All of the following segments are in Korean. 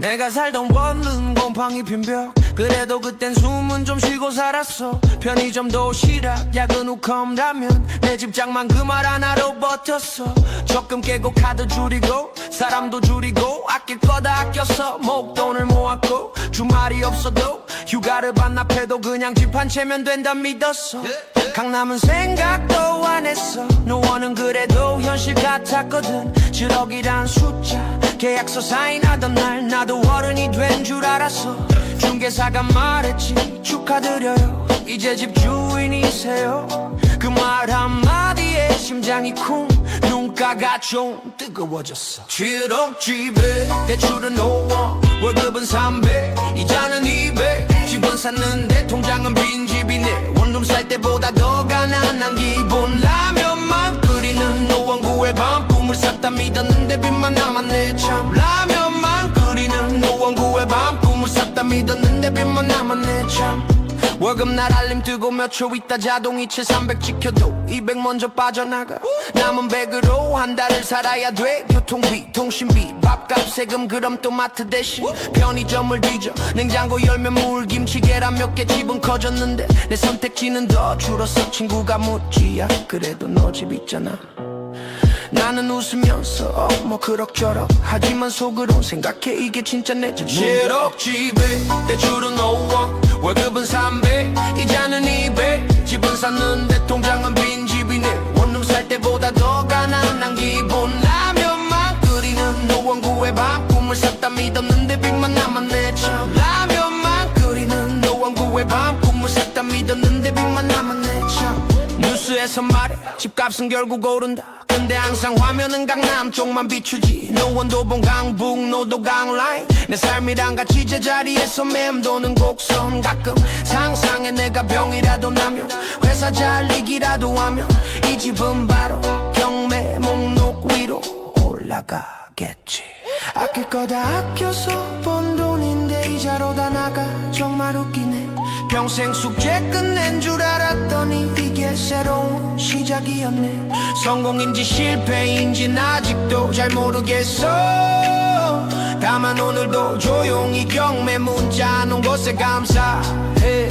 내가 살던 원룸 곰팡이 핀벽. 그래도 그땐 숨은 좀 쉬고 살았어. 편의점 도시락 야근 후 컵라면 내 집장만 그 말 하나로 버텼어. 적금 깨고 카드 줄이고 사람도 줄이고 아낄 거다 아꼈어. 목돈을 모았고 주말이 없어도 휴가를 반납해도 그냥 집 한 채면 된다 믿었어. 강남은 생각도 안 했어. 노원은 그래도 현실 같았거든. 7억이란 숫자 계약서 사인하던 날 나도 어른이 된 줄 알았어. 중개사가 말했지 축하드려요. 이제 집 주인이세요. 그 말 한마디에 심장이 쿵 눈가가 좀 뜨거워졌어. 7억 집에 대출은 5억 월급은 300 이자는 200 집은 샀는데 통장은 빈집이네. 원룸 살 때보다 더 가난한 기분 라면만 끓이는 노원구의 밤 꿈을 샀다 믿었는데 빚만 남았네 참. 라면만 끓이는 노원구의 밤. 꿈을 샀다 믿었는데 빚만 남았네 참. 월급날 알림 뜨고 몇 초 있다 자동이체 300 지켜도 200 먼저 빠져나가. 남은 100으로 한 달을 살아야 돼. 교통비 통신비 밥값 세금 그럼 또 마트 대신 편의점을 뒤져. 냉장고 열면 물 김치 계란 몇 개 집은 커졌는데 내 선택지는 더 줄었어 친구가 묻지 야. 그래도 너 집 있잖아 나는 웃으면서 어, 뭐 그럭저럭. 하지만 속으론 생각해 이게 진짜 내집 7억 집에 대출은 5억 월급은 300 이자는 200 집은 샀는데 통장은 빈집이네. 원룸 살 때보다 더 가난한 기분. 라면만 끓이는 노원구의 밤 꿈을 샀다 믿었는데 빚만 남았네 참. 라면만 끓이는 노원구의 밤 꿈을 샀다 믿었는데 빚만 남았네 참 뉴스에서 말해. 집값은 결국 오른다. 근데 항상 화면은 강남 쪽만 비추지. 노원도 본 강북 노도 강 라인. 내 삶이랑 같이 제자리에서 맴도는 곡선 가끔 상상해 내가 병이라도 나면 회사 잘리기라도 하면 이 집은 바로 경매 목록 위로 올라가겠지. 아낄 거다 아껴서 번 돈인데 이자로 다 나가. 정말 웃기네 평생 숙제 끝낸 줄 알았더니 이게 새로운 시작이었네. 성공인지 실패인지 아직도 잘 모르겠어. 다만 오늘도 조용히 경매 문자 놓은 것에 감사해.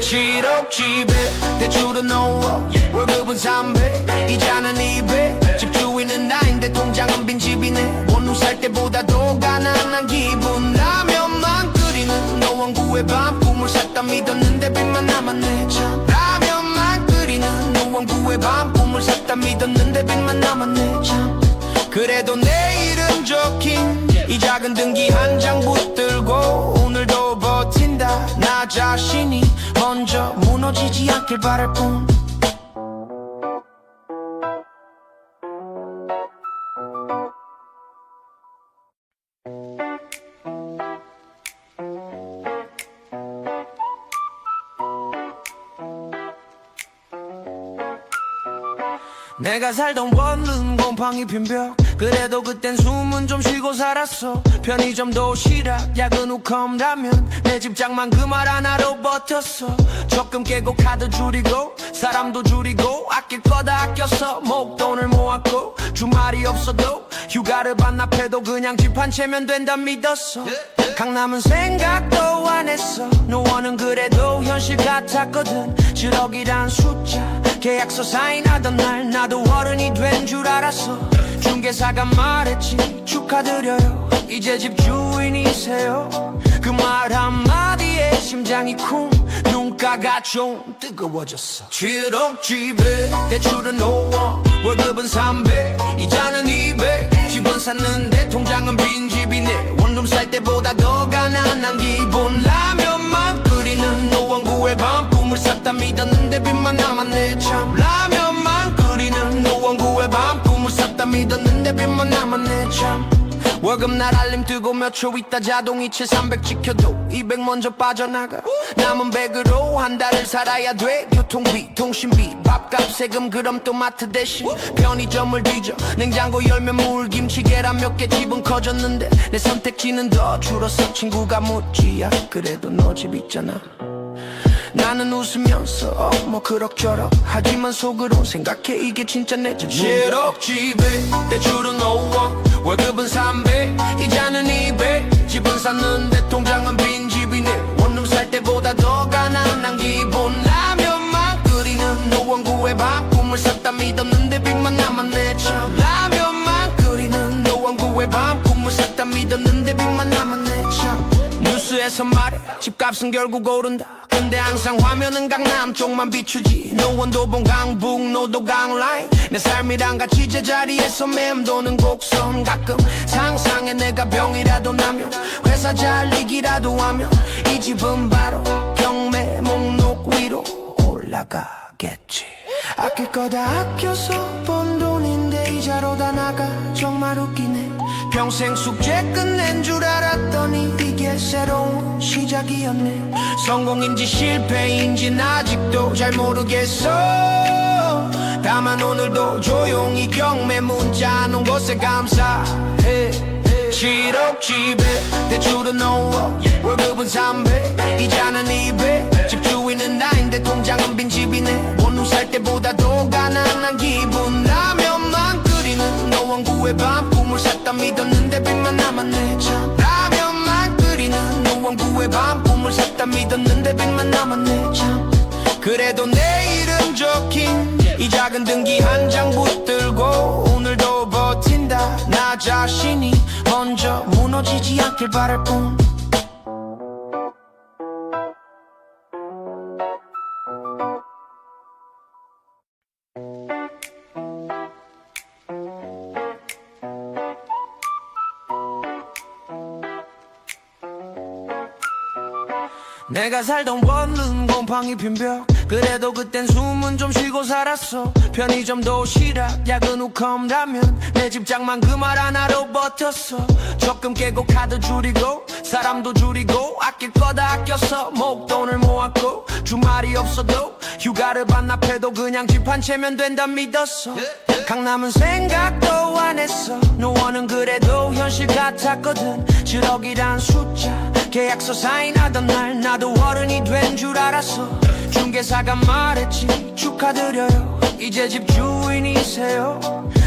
7억 집에 대출은 5억 월급은 300 이자는 200 집주인은 나인데 통장은 빈집이네. 원룸 살 때보다 더 가난한 기분. 라면만 끓이는 노원구의 밤 꿈을 샀다 믿었는데 빚만 남았네. 참 라면만 끓이는 노원구의 밤 꿈을 샀다 믿었는데 빚만 남았네. 참 그래도 내일은 좋긴 이 작은 등기 한 장 붙들고 오늘도 버틴다. 나 자신이 먼저 무너지지 않길 바랄 뿐 내가 살던 원룸 곰팡이 핀벽. 그래도 그땐 숨은 좀 쉬고 살았어. 편의점 도시락 야근 후 컵라면. 내 집장만 그 말 하나로 버텼어. 적금 깨고 카드 줄이고 사람도 줄이고 아낄 거다 아꼈어. 목돈을 모았고 주말이 없어도 휴가를 반납해도 그냥 집 한 채면 된다 믿었어. 강남은 생각도 안 했어 노원은 그래도 현실 같았거든. 7억이란 숫자 계약서 사인하던 날 나도 어른이 된 줄 알았어. 중개사가 말했지 축하드려요. 이제 집 주인이세요. 그 말 한마디에 심장이 쿵 눈가가 좀 뜨거워졌어. 7억 집에 대출은 5억 월급은 300 이자는 200 집은 샀는데 통장은 빈집이네. 원룸 살 때보다 더 가난한 기분. 라면만 끓이는 노원구의 밤 꿈을 샀다 믿었는데 빚만 남았네 참. 라면만 끓이는 노원구의 밤 꿈을 샀다 믿었는데 빚만 남았네 참 월급날 알림 뜨고 몇 초 있다 자동이체 300 지켜도 200 먼저 빠져나가. 남은 100으로 한 달을 살아야 돼. 교통비 통신비 밥값 세금 그럼 또 마트 대신 편의점을 뒤져. 냉장고 열면 물 김치 계란 몇 개 집은 커졌는데 내 선택지는 더 줄었어. 친구가 묻지 야 그래도 너 집 있잖아. 나는 웃으면서 어, 뭐 그럭저럭 하지만 속으론 생각해. 이게 진짜 내집 7억 집에 대출은 5억 월급은 300 이자는 200 집은 샀는데 통장은 빈집이네. 원룸 살 때보다 더 가난한 기분 라면만 끓이는 노원구의 밥 꿈을 샀다. 믿었는데 빚만 남았네 참. 라면만 끓이는 노원구의 밥 뉴스에서 말해. 집값은 결국 오른다. 근데 항상 화면은 강남 쪽만 비추지. 노원도 본 강북 노도 강 라인. 내 삶이랑 같이 제자리에서 맴도는 곡선 가끔 상상해 내가 병이라도 나면 회사 잘리기라도 하면 이 집은 바로 경매 목록 위로 올라가겠지. 아낄 거다 아껴서 번 돈인데 이자로 다 나가. 정말 웃기네 평생 숙제 끝낸 줄 알았더니 이게 새로운 시작이었네. 성공인지 실패인지 아직도 잘 모르겠어. 다만 오늘도 조용히 경매 문자 놓은 것에 감사해. 7억 집에 대출은 5억 월급은 3배. 이자는 2배 집주인은 나인데 통장은 빈집이네. 원룸 살 때보다 더 가난한 기분. 라면만 끓이는 노원구의 밤 꿈을 샀다 믿었는데 빚만 남았네. 참 라면만 끓이는 노원구의 밤. 꿈을 샀다 믿었는데 빚만 남았네. 참 그래도 내일은 좋긴. 이 작은 등기 한 장 붙들고 오늘도 버틴다. 나 자신이 먼저 무너지지 않길 바랄 뿐 내가 살던 원룸 곰팡이 핀벽. 그래도 그땐 숨은 좀 쉬고 살았어. 편의점 도시락 야근 후 컵라면. 내 집장만 그 말 하나로 버텼어. 적금 깨고 카드 줄이고 사람도 줄이고 아낄 거다 아껴서 목돈을 모았고 주말이 없어도 휴가를 반납해도 그냥 집 한 채면 된다 믿었어. 강남은 생각도 안 했어. 노원은 그래도 현실 같았거든. 7억이란 숫자 계약서 사인하던 날 나도 어른이 된 줄 알았어. 중개사가 말했지 축하드려요. 이제 집 주인이세요.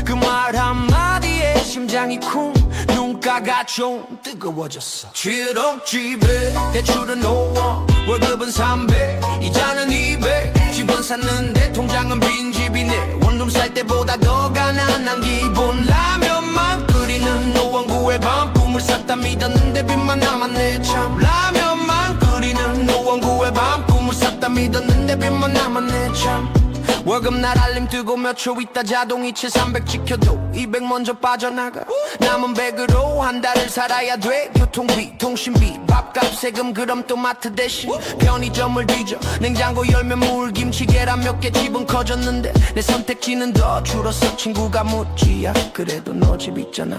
그 말 한마디에 심장이 쿵 눈가가 좀 뜨거워졌어. 7억 집에 대출은 5억 월급은 300 이자는 200 집은 샀는데 통장은 빈집이네. 원룸 살 때보다 더 가난한 기분 라면만 끓이는 노원구의 밤 샀다 믿었는데 빚만 남았네 참. 라면만 끓이는 노원구의 밤. 꿈을 샀다 믿었는데 빚만 남았네 참. 월급날 알림 뜨고 몇 초 있다 자동이체 300 지켜도 200 먼저 빠져나가. 남은 100으로 한 달을 살아야 돼. 교통비 통신비 밥값 세금 그럼 또 마트 대신 편의점을 뒤져. 냉장고 열면 물 김치 계란 몇 개 집은 커졌는데 내 선택지는 더 줄었어. 친구가 묻지 야. 그래도 너 집 있잖아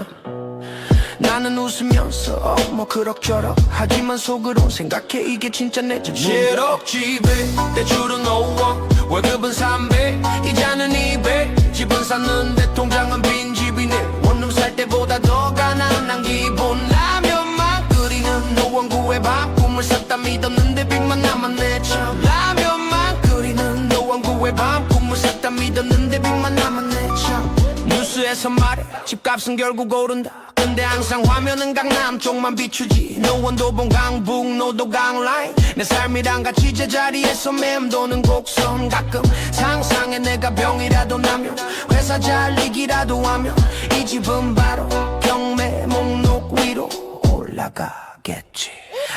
나는 웃으면서 어, 뭐 그럭저럭. 하지만 속으로 생각해 이게 진짜 내집 7억 집에 대출은 5억 월급은 300 이자는 200 집은 샀는데 통장은 빈집이네. 원룸 살 때보다 더 가난한 기분 라면만 끓이는 노원구의 밥 꿈을 샀다 믿었는데 빚만 남았네 참 뉴스에서 말해. 집값은 결국 오른다. 근데 항상 화면은 강남 쪽만 비추지. 노원도 본 강북 노도 강 라인. 내 삶이랑 같이 제자리에서 맴도는 곡선 가끔 상상해 내가 병이라도 나면 회사 잘리기라도 하면 이 집은 바로 경매 목록 위로 올라가겠지.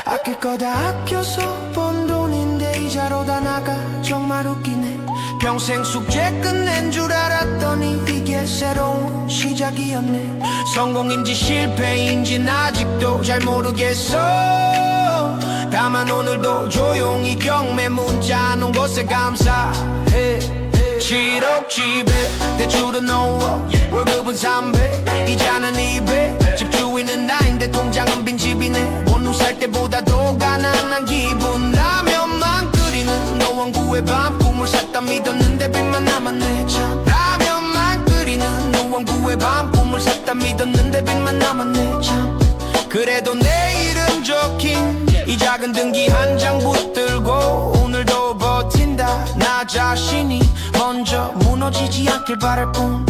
아낄 거다 아껴서 번 돈인데 이자로 다 나가. 정말 웃기네 평생 숙제 끝낸 줄 알았더니 이게 새로운 시작이었네. 성공인지 실패인지 아직도 잘 모르겠어. 다만 오늘도 조용히 경매 문자 놓은 것에 감사해. 7억 집에 대출은 5억 월급은 300 이자는 200 집주인은 나인데 통장은 빈집이네. 원룸 살 때보다 더 가난한 기분. 라면만 끓이는 노원구의 밤 꿈을 샀 다 믿었는데 빚만 남았네. 참 라면만 끓이는 노원구의 밤 꿈을 샀다. 믿었는데 빚만 남았네. 참 그래도 내일은 좋긴. 이 작은 등기 한 장 붙들고 오늘도 버틴다. 나 자신이 먼저 무너지지 않길 바랄 뿐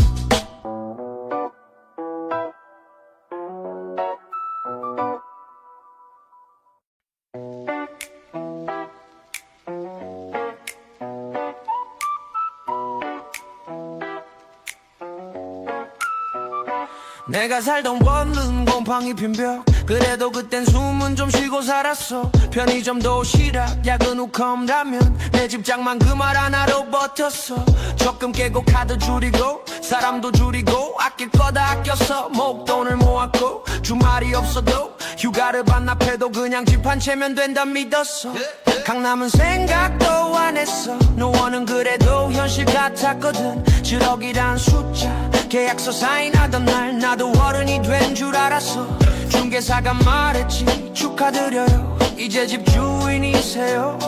내가 살던 원룸 곰팡이 핀벽. 그래도 그땐 숨은 좀 쉬고 살았어. 편의점 도시락 야근 후 컵라면. 내 집장만 그 말 하나로 버텼어. 적금 깨고 카드 줄이고 사람도 줄이고 아낄 거다 아껴서 목돈을 모았고 주말이 없어도 휴가를 반납해도 그냥 집 한 채면 된다 믿었어. 강남은 생각도 안 했어. 노원은 그래도 현실 같았거든. 7억이란 숫자 계약서 사인하던 날 나도 어른이 된 줄 알았어. 중개사가 말했지 축하드려요. 이제 집 주인이세요.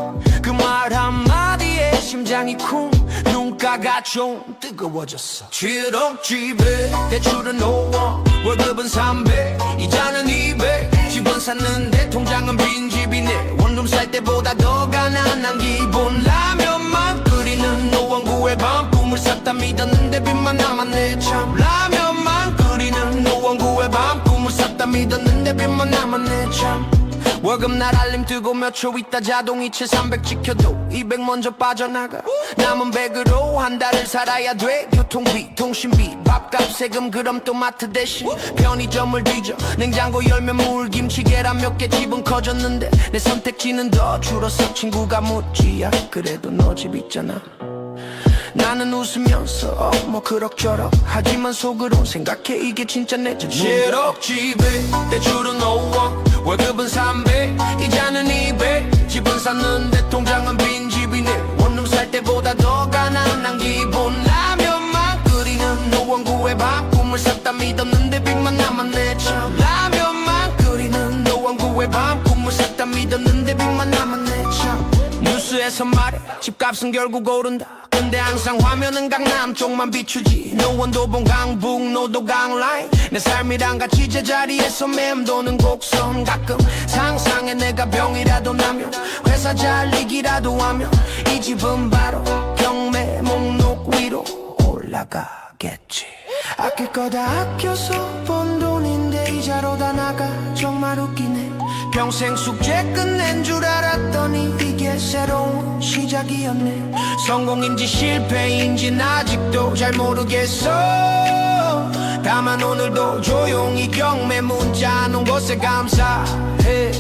그 말 한마디에 심장이 쿵 눈가가 좀 뜨거워졌어. 7억 집에 대출은 5억 월급은 300 이자는 200 집은 샀는데 통장은 빈집이네. 원룸 살 때보다 더 가난한 기분 라면만 끓이는 노원구의 밤 꿈을 샀다 믿었는데 빚만 남았네 참. 라면만 끓이는 노원구의 밤. 꿈을 샀다 믿었는데 빚만 남았네 참. 월급 날 알림 뜨고 몇 초 있다 자동이체 300 지켜도 200 먼저 빠져나가. 남은 100으로 한 달을 살아야 돼. 교통비 통신비 밥값 세금 그럼 또 마트 대신 편의점을 뒤져. 냉장고 열면 물 김치 계란 몇 개 집은 커졌는데 내 선택지는 더 줄었어 친구가 묻지 야. 그래도 너 집 있잖아 나는 웃으면서 어, 뭐 그럭저럭. 하지만 속으로 생각해 이게 진짜 내집 7억 집에 대출은 5억 월급은 300 이자는 200 집은 샀는데 통장은 빈집이네. 원룸 살 때보다 더 가난한 기분. 라면만 끓이는 노원구의 밥 꿈을 샀다 믿었는데 빚만 남았네 참. 라면만 끓이는 노원구의 밥 꿈을 샀다 믿었는데 빚만 뉴스에서 말해. 집값은 결국 오른다. 근데 항상 화면은 강남 쪽만 비추지. 노원도 본 강북 노도 강 라인. 내 삶이랑 같이 제자리에서 맴도는 곡선 가끔. 상상해 내가 병이라도 나면 회사 잘리기라도 하면 이 집은 바로 경매 목록 위로 올라가겠지. 아낄 거다 아껴서 번 돈인데 이자로 다 나가. 정말 웃기네 평생 숙제 끝낸 줄 알았더니 이게 새로운 시작이었네. 성공인지 실패인지 아직도 잘 모르겠어. 다만 오늘도 조용히 경매 문자 놓은 것에 감사해.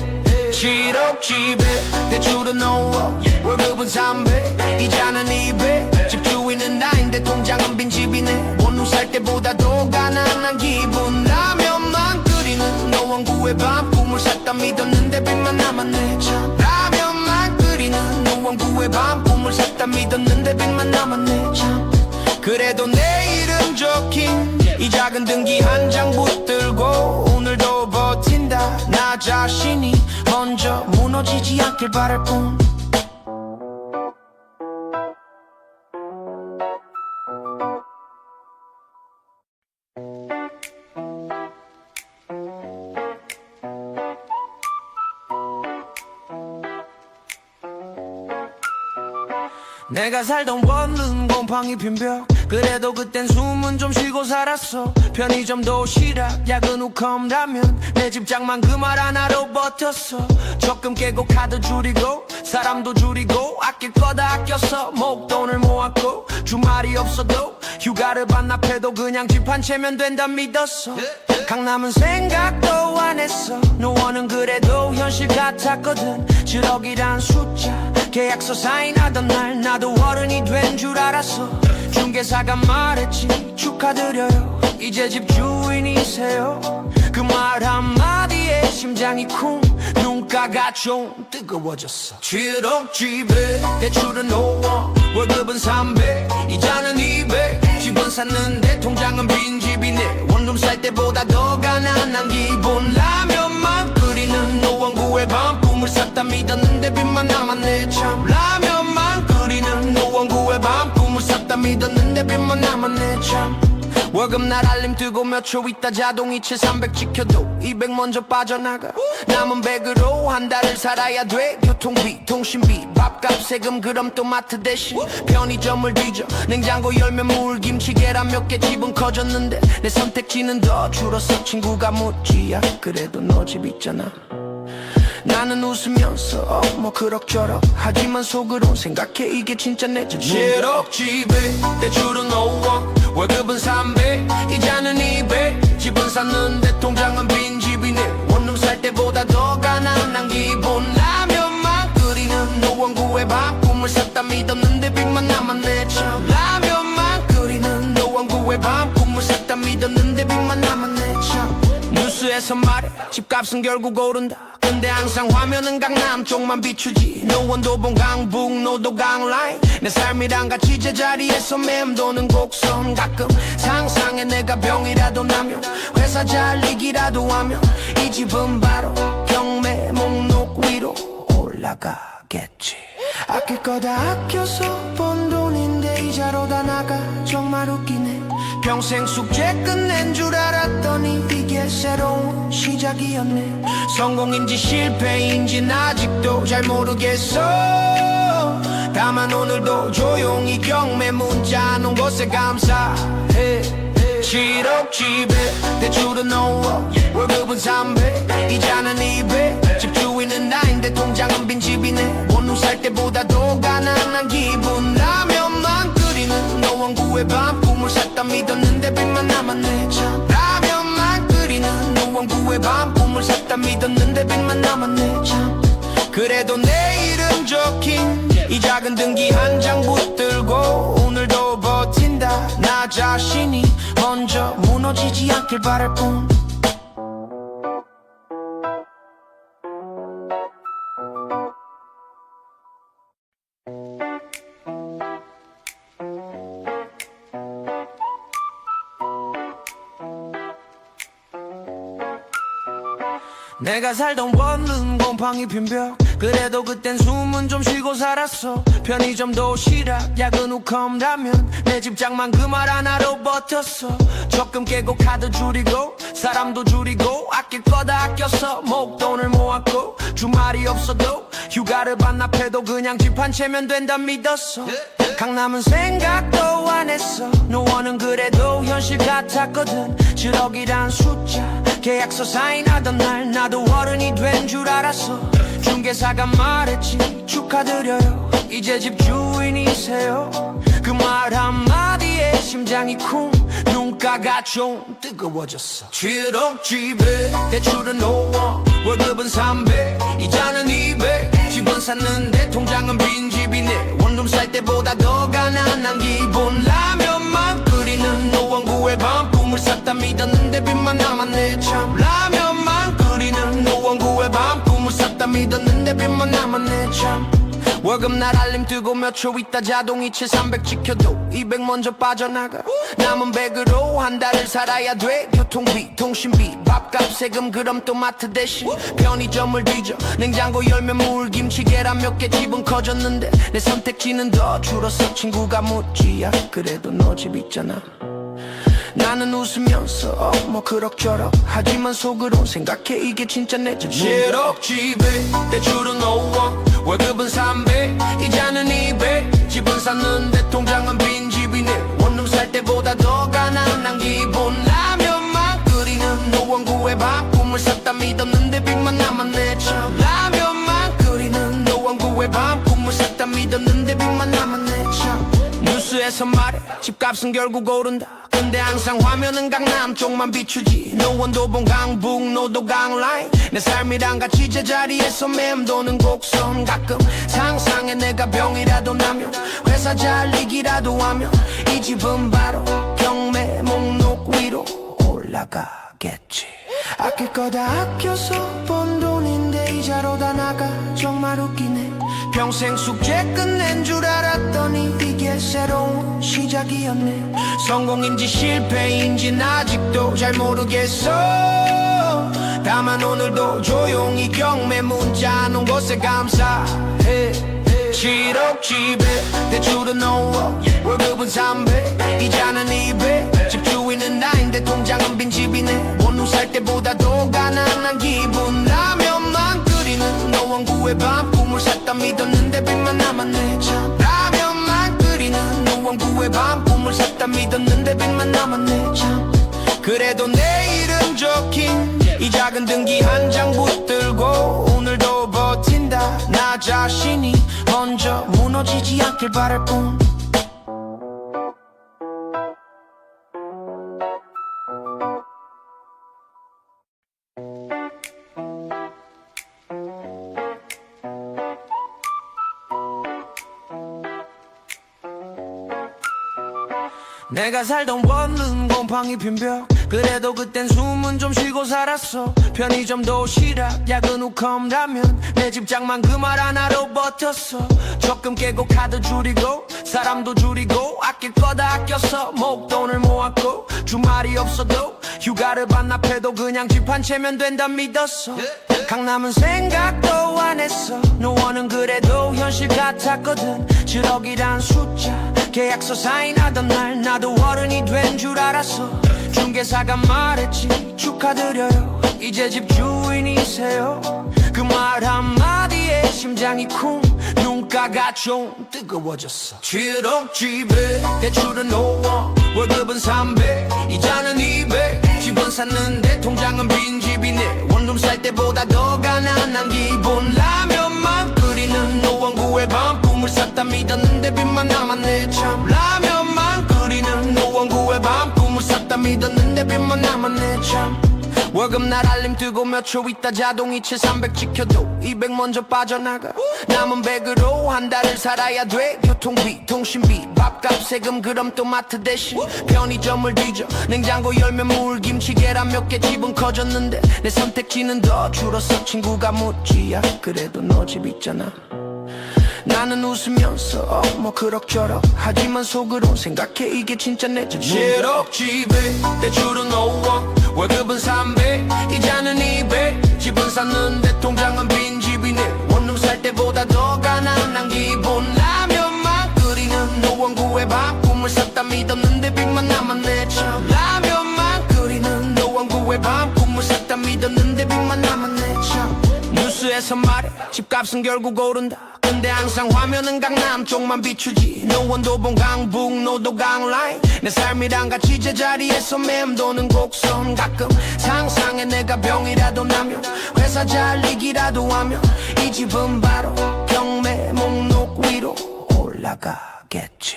7억 집에 대출은 5억 월급은 300 이자는 200 집주인은 나인데 통장은 빈집이네. 원룸 살 때보다 더 가난한 기분 끓이는 노원구의 밤 꿈을 샀다 믿었는데 빚만 남았네. 참 라면만 끓이는 노원구의 밤 꿈을 샀다 믿었는데 빚만 남았네. 참 그래도 내일은 좋긴 이 작은 등기 한 장 붙들고 오늘도 버틴다. 나 자신이 먼저 무너지지 않길 바랄 뿐 살던 원룸 곰팡이 핀벽. 그래도 그땐 숨은 좀 쉬고 살았어. 편의점 도시락 야근 후 컵라면. 내 집장만 그 말 하나로 버텼어. 적금 깨고 카드 줄이고 사람도 줄이고 아낄 거다 아껴서 목돈을 모았고 주말이 없어도 휴가를 반납해도 그냥 집 한 채면 된다 믿었어. 강남은 생각도 안 했어. 노원은 그래도 현실 같았거든. 7억이란 숫자 계약서 사인하던 날 나도 어른이 된 줄 알았어. 중개사가 말했지 축하드려요. 이제 집 주인이세요. 그 말 한마디에 심장이 쿵 눈가가 좀 뜨거워졌어. 7억 집에 대출은 5억 월급은 300 이자는 200 집은 샀는데 통장은 빈집이네. 원룸 살 때보다 더 가난한 기분 라면만 끓이는 노원구의 밤 다 믿었는데 빚만 남았네 참. 라면만 끓이는 노원구의 밤. 꿈을 샀다 믿었는데 빚만 남았네 참. 월급 날 알림 뜨고 몇 초 있다 자동이체 300 지켜도 200 먼저 빠져나가. 남은 100으로 한 달을 살아야 돼. 교통비 통신비 밥값 세금 그럼 또 마트 대신 편의점을 뒤져. 냉장고 열면 물 김치 계란 몇 개 집은 커졌는데 내 선택지는 더 줄었어 친구가 묻지 야. 그래도 너 집 있잖아 나는 웃으면서 어, 뭐 그럭저럭. 하지만 속으로 생각해 이게 진짜 내집 7억 집에 대출은 5억 월급은 300 이자는 200 집은 샀는데 통장은 빈집이네. 원룸 살 때보다 더 가난한 기분. 라면만 끓이는 노원구의 밥 꿈을 샀다 믿었는데 빚만 남았네 참. 라면만 끓이는 노원구의 밥 꿈을 샀다 믿었는데 빚만 남았네 참 뉴스에서 말해. 집값은 결국 오른다. 근데 항상 화면은 강남 쪽만 비추지. 노원도봉 강북 노도 강 라인. 내 삶이랑 같이 제자리에서 맴도는 곡선 가끔 상상해 내가 병이라도 나면 회사 잘리기라도 하면 이 집은 바로 경매 목록 위로 올라가겠지. 아낄 거다 아껴서 번 돈인데 이자로 다 나가. 정말 웃기네 평생 숙제 끝낸 줄 알았더니 이게 새로운 시작이었네. 성공인지 실패인지 아직도 잘 모르겠어. 다만 오늘도 조용히 경매 문자 놓은 것에 감사해. 7억 집에 대출은 5억 월급은 300 이자는 200 집주인은 나인데 통장은 빈집이네. 원룸 살 때보다 더 가난한 기분. 라면만 끓이는 노원구의 밤 꿈을 샀다 믿었는데 빚만 남았네. 참 라면만 끓이는 노원구의 밤. 꿈을 샀다 믿었는데 빚만 남았네. 참 그래도 내일은 좋긴. 이 작은 등기 한 장 붙들고 오늘도 버틴다. 나 자신이 먼저 무너지지 않길 바랄 뿐 내가 살던 원룸 곰팡이 핀벽. 그래도 그땐 숨은 좀 쉬고 살았어. 편의점 도시락 야근 후 컵라면. 내 집장만 그 말 하나로 버텼어. 적금 깨고 카드 줄이고 사람도 줄이고 아낄 거다 아껴서 목돈을 모았고 주말이 없어도 휴가를 반납해도 그냥 집 한 채면 된다 믿었어. 강남은 생각도 안 했어. 노원은 그래도 현실 같았거든. 7억이란 숫자 계약서 사인하던 날 나도 어른이 된 줄 알았어. 중개사가 말했지 축하드려요. 이제 집 주인이세요. 그 말 한마디에 심장이 쿵 눈가가 좀 뜨거워졌어. 7억 집에 대출은 5억 월급은 300 이자는 200 집은 샀는데 통장은 빈집이네. 원룸 살 때보다 더 가난한 기분 라면만 끓이는 노원구의 밤 꿈을 샀다 믿었는데 빚만 남았네 참. 라면만 끓이는 노원구의 밤. 꿈을 샀다 믿었는데 빚만 남았네 참. 월급 날 알림 뜨고 몇 초 있다 자동이체 300 지켜도 200 먼저 빠져나가. 남은 100으로 한 달을 살아야 돼. 교통비 통신비 밥값 세금 그럼 또 마트 대신 편의점을 뒤져. 냉장고 열면 물 김치 계란 몇 개 집은 커졌는데 내 선택지는 더 줄었어 친구가 묻지 야. 그래도 너 집 있잖아 나는 웃으면서 어, 뭐 그럭저럭. 하지만 속으론 생각해 이게 진짜 내집 7억 집에 대출은 5억 월급은 300 이자는 200 집은 샀는데 통장은 빈집이네. 원룸 살 때보다 더 가난한 기분 라면만 끓이는 노원구의 밥 꿈을 샀다. 믿었는데 빚만 남았네 참 뉴스에서 말해. 집값은 결국 오른다. 근데 항상 화면은 강남 쪽만 비추지. 노원도봉 강북 노도 강 라인. 내 삶이랑 같이 제자리에서 맴도는 곡선 가끔. 상상해 내가 병이라도 나면 회사 잘리기라도 하면 이 집은 바로 경매 목록 위로 올라가겠지. 아낄 거다 아껴서 번 돈인데 이자로 다 나가. 정말 웃기네 평생 숙제 끝낸 줄 알았더니 이게 새로운 시작이었네. 성공인지 실패인지 아직도 잘 모르겠어. 다만 오늘도 조용히 경매 문자 놓은 것에 감사해. 7억 집에 대출은 5억 월급은 300 이자는 200 집주인은 나인데 통장은 빈집이네. 원룸 살 때보다 더 가난한 기분. 라면만 끓이는 노원구의 밤 다 믿었는데 빚만 남았네. 참 라면만 끓이는 노원구의 밤 꿈을 샀다 믿었는데 빚만 남았네. 참 그래도 내일은 좋긴. 이 작은 등기 한 장 붙들고 오늘도 버틴다. 나 자신이 먼저 무너지지 않길 바랄 뿐 내가 살던 원룸 곰팡이 핀벽. 그래도 그땐 숨은 좀 쉬고 살았어. 편의점 도시락 야근 후 컵라면. 내 집장만 그 말 하나로 버텼어. 적금 깨고 카드 줄이고 사람도 줄이고 아낄 거다 아껴서 목돈을 모았고 주말이 없어도 휴가를 반납해도 그냥 집 한 채면 된다 믿었어. 강남은 생각도 안 했어. 노원은 그래도 현실 같았거든. 7억이란 숫자 계약서 사인하던 날 나도 어른이 된 줄 알았어. 중개사가 말했지 축하드려요. 이제 집 주인이세요. 그 말 한마디에 심장이 쿵 눈가가 좀 뜨거워졌어. 7억 집에 대출은 5억 월급은 300 이자는 200 집은 샀는데 통장은 빈집이네. 원룸 살 때보다 더 가난한 끓이는 노원구의 밤 꿈을 샀다 믿었는데 빚만 남았네 참. 라면만 끓이는 노원구의 밤. 꿈을 샀다 믿었는데 빚만 남았네 참. 월급 날 알림 뜨고 몇 초 있다 자동이체 300 지켜도 200 먼저 빠져나가. 남은 100으로 한 달을 살아야 돼. 교통비 통신비 밥값 세금 그럼 또 마트 대신. 편의점을 뒤져. 냉장고 열면 물 김치 계란 몇 개 집은 커졌는데 내 선택지는 더 줄었어 친구가 묻지 야. 그래도 너 집 있잖아 나는 웃으면서 어, 뭐 그럭저럭. 하지만 속으론 생각해 이게 진짜 내집 7억 집에 대출은 5억 월급은 300 이자는 200 집은 샀는데 통장은 빈집이네. 원룸 살 때보다 더 가난한 기분 라면만 끓이는 노원구의 밥 꿈을 샀다 믿었는데 빚만 남았네 참. 라면만 끓이는 노원구의 밥 꿈을 샀다 믿었는데 뉴스에서 말해. 집값은 결국 오른다. 근데 항상 화면은 강남 쪽만 비추지. 노원도 본 강북 노도 강 라인. 내 삶이랑 같이 제자리에서 맴도는 곡선 가끔. 상상해 내가 병이라도 나면 회사 잘리기라도 하면 이 집은 바로 경매 목록 위로 올라가겠지.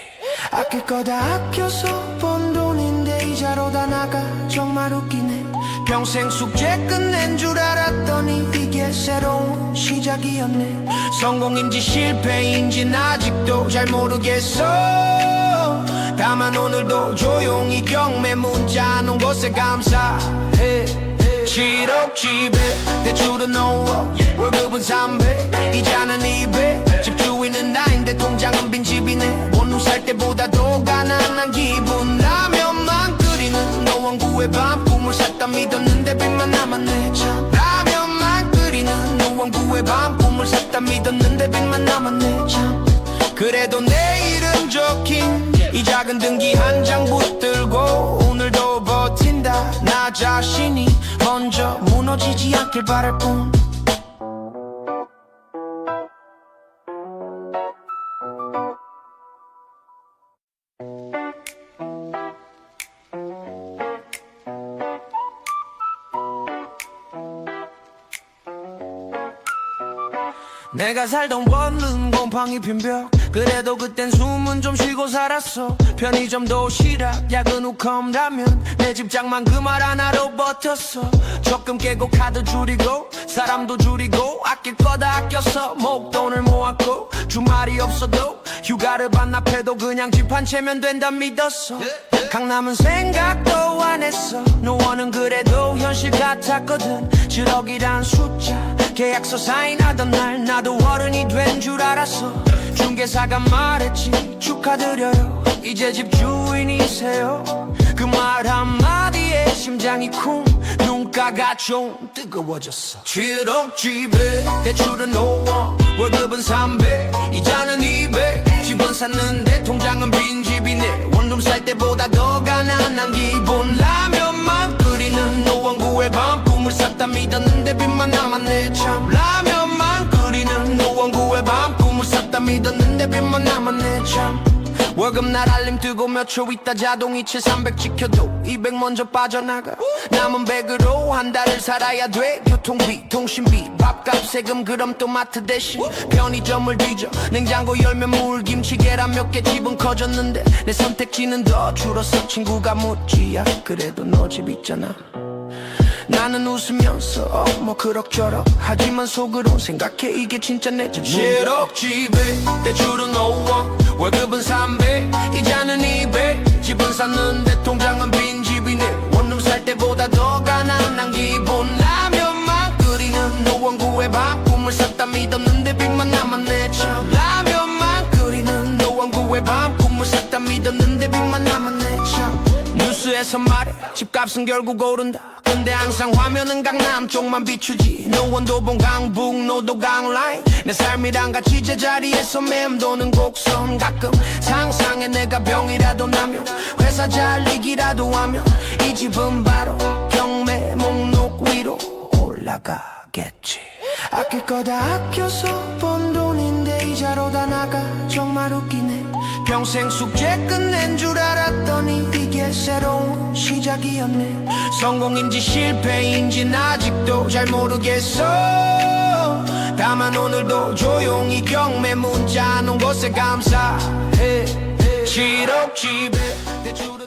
아낄 거다 아껴서 번 돈인데 이자로 다 나가. 정말 웃기네 평생 숙제 끝낸 줄 알았더니 이게 새로운 시작이었네. 성공인지 실패인지 아직도 잘 모르겠어. 다만 오늘도 조용히 경매 문자 놓은 것에 감사해. 7억 집에 대출은 5억 월급은 300 이자는 200 집주인은 나인데 통장은 빈집이네. 원룸 살 때보다 더 샀다 믿었는데 빚만 남았네 참. 그래도 내일은 좋긴. 이 작은 등기 한 장 붙들고 오늘도 버틴다. 나 자신이 먼저 무너지지 않길 바랄 뿐 살던 원룸 곰팡이 핀벽 그래도 그땐 숨은 좀 쉬고 살았어. 편의점 도시락 야근 후 컵라면 내 집장만 그 말 하나로 버텼어. 적금 깨고 카드 줄이고 사람도 줄이고 아낄 거다 아껴서 목돈을 모았고 주말이 없어도 휴가를 반납해도 그냥 집 한 채면 된다 믿었어. 강남은 생각도 안 했어. 노원은 그래도 현실 같았거든. 7억이란 숫자 계약서 사인하던 날 나도 어른이 된 줄 알았어 중개사가 말했지. 축하드려요. 이제 집 주인이세요. 그 말 한마디에 심장이 쿵 눈가가 좀 뜨거워졌어. 7억 집에 대출은 5억 월급은 300 이자는 200 집은 샀는데 통장은 빈집이네. 원룸 살 때보다 더 가난한 기분 라면만 끓이는 노원구의 밤 꿈을 샀다 믿었는데 빚만 남았네. 참 월급 날 알림 뜨고 몇 초 있다 자동이체 300 지켜도 200 먼저 빠져나가. 남은 100으로 한 달을 살아야 돼. 교통비 통신비 밥값 세금 그럼 또 마트 대신 편의점을 뒤져. 냉장고 열면 물 김치 계란 몇 개 집은 커졌는데 내 선택지는 더 줄었어. 친구가 묻지 야. 그래도 너 집 있잖아. 나는 웃으면서 어, 뭐 그럭저럭 하지만 속으론 생각해. 이게 진짜 내집. 7억 집에 대출은 5억 월급은 300 이자는 200 집은 샀는데 통장은 빈집이네. 원룸 살 때보다 더 가난한 기분 라면만 끓이는 노원구에 밥 꿈을 샀다 믿었는데 빚만 남았네 참. 라면만 끓이는 노원구에 밥 꿈을 샀다 믿었는데 빚만 남았네 참. 뉴스에서 말 집값은 결국 오른다. 근데 항상 화면은 강남 쪽만 비추지. 노원도봉 강북 노도 강 라인. 내 삶이랑 같이 제자리에서 맴도는 곡선 가끔 상상해 내가 병이라도 나면 회사 잘리기라도 하면 이 집은 바로 경매 목록 위로 올라가겠지. 아낄 거다 아껴서 번 돈인데 이자로 다 나가. 정말 웃기네 평생 숙제 끝낸 줄 알았더니 이게 새로운 시작이었네. 성공인지 실패인지 아직도 잘 모르겠어. 다만 오늘도 조용히 경매 문자 놓은 것에 감사해. 7억 집에 대출은